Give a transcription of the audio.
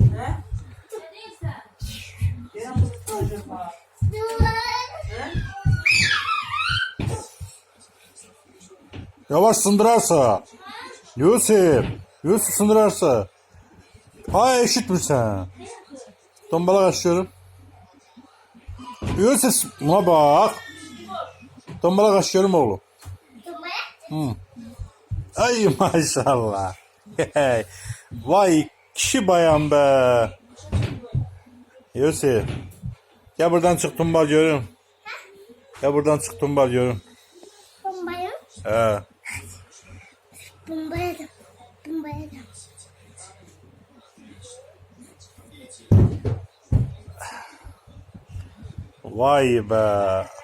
Ne? Gene fıstık acaba. Ne? Yavaş sındırarsa. Yusuf. Yusuf sındırarsa. Ha eşit mi sen? Tombala kaçıyorum. Yusuf buna bak. Tombala kaçıyorum oğlum. Hı. Ay maşallah. Vay kişi bayan be. Yusuf. Ya buradan çık tumbal diyorum. Ya buradan çık tumbal diyorum. Bombaya, He. bombaya da, bombaya da. Vay be.